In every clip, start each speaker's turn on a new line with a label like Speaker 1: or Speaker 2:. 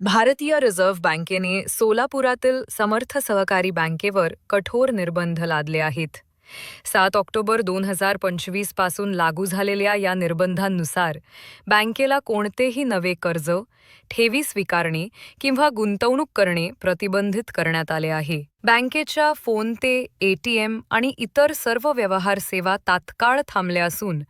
Speaker 1: भारतीय रिझर्व्ह बँकेने सोलापुरातील समर्थ सहकारी बँकेवर कठोर निर्बंध लादले आहेत. सात ऑक्टोबर दोन हजार पंचवीसपासून लागू झालेल्या या निर्बंधांनुसार बँकेला कोणतेही नवे कर्ज ठेवी स्वीकारणे किंवा गुंतवणूक करणे प्रतिबंधित करण्यात आले आहे. बँकेच्या फोन ते एटीएम आणि इतर सर्व व्यवहार सेवा तात्काळ थांबल्या असून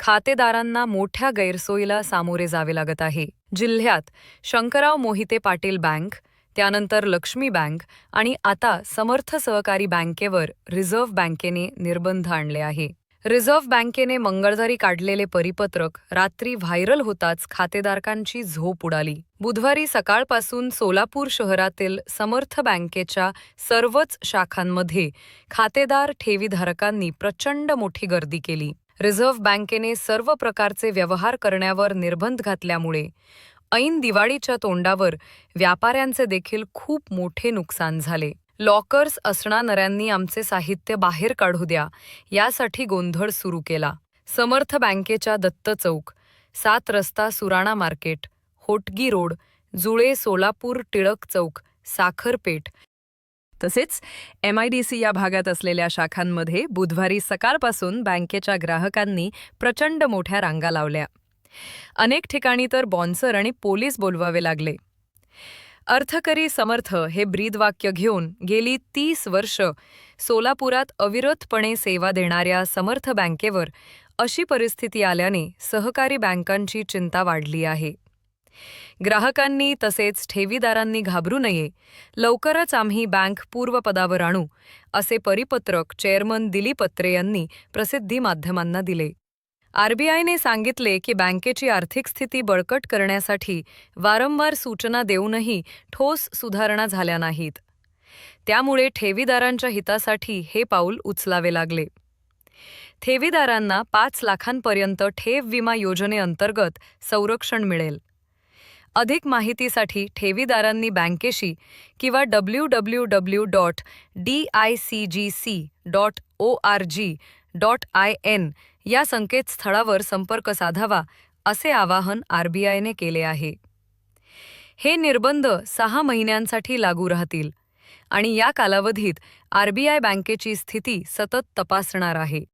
Speaker 1: खातेदारांना मोठ्या गैरसोयीला सामोरे जावे लागत आहे. जिल्ह्यात शंकरराव मोहिते पाटील बँक त्यानंतर लक्ष्मी बँक आणि आता समर्थ सहकारी बँकेवर रिझर्व्ह बँकेने निर्बंध आणले आहे. रिझर्व्ह बँकेने मंगळवारी काढलेले परिपत्रक रात्री व्हायरल होताच खातेदारकांची झोप उडाली. बुधवारी सकाळपासून सोलापूर शहरातील समर्थ बँकेच्या सर्वच शाखांमध्ये खातेदार ठेवीधारकांनी प्रचंड मोठी गर्दी केली. रिझर्व्ह बँकेने सर्व प्रकारचे व्यवहार करण्यावर निर्बंध घातल्यामुळे ऐन दिवाळीच्या तोंडावर व्यापाऱ्यांचे देखील खूप मोठे नुकसान झाले. लॉकर्स असणाऱ्यांनी आमचे साहित्य बाहेर काढू द्या यासाठी गोंधळ सुरू केला. समर्थ बँकेच्या दत्त चौक सात रस्ता सुराणा मार्केट होटगी रोड जुळे सोलापूर टिळक चौक साखरपेठ तसेच एमआयडीसी या भागात असलेल्या शाखांमध्ये बुधवारी सकाळपासून बँकेच्या ग्राहकांनी प्रचंड मोठ्या रांगा लावल्या. अनेक ठिकाणी तर बॉन्सर आणि पोलीस बोलवावे लागले. अर्थकरी समर्थ हे ब्रीदवाक्य घेऊन गेली तीस वर्ष सोलापुरात अविरतपणे सेवा देणाऱ्या समर्थ बँकेवर अशी परिस्थिती आल्याने सहकारी बँकांची चिंता वाढली आहे. ग्राहकांनी तसेच ठेवीदारांनी घाबरू नये लवकरच आम्ही बँक पूर्वपदावर आणू असे परिपत्रक चेअरमन दिलीप अत्रे यांनी प्रसिद्धी माध्यमांना दिले. आरबीआयने सांगितले की बँकेची आर्थिक स्थिती बळकट करण्यासाठी वारंवार सूचना देऊनही ठोस सुधारणा झाल्या नाहीत. त्यामुळे ठेवीदारांच्या हितासाठी हे पाऊल उचलावे लागले. ठेवीदारांना पाच लाखांपर्यंत ठेव विमा योजनेअंतर्गत संरक्षण मिळेल. अधिक माहितीसाठी ठेवीदारांनी बँकेशी किंवा W W W dot D I C G C dot O R G dot I N या संकेतस्थळावर संपर्क साधावा असे आवाहन आरबीआयने केले आहे. हे निर्बंध सहा महिन्यांसाठी लागू राहतील आणि या कालावधीत आरबीआय बँकेची स्थिती सतत तपासणार आहे.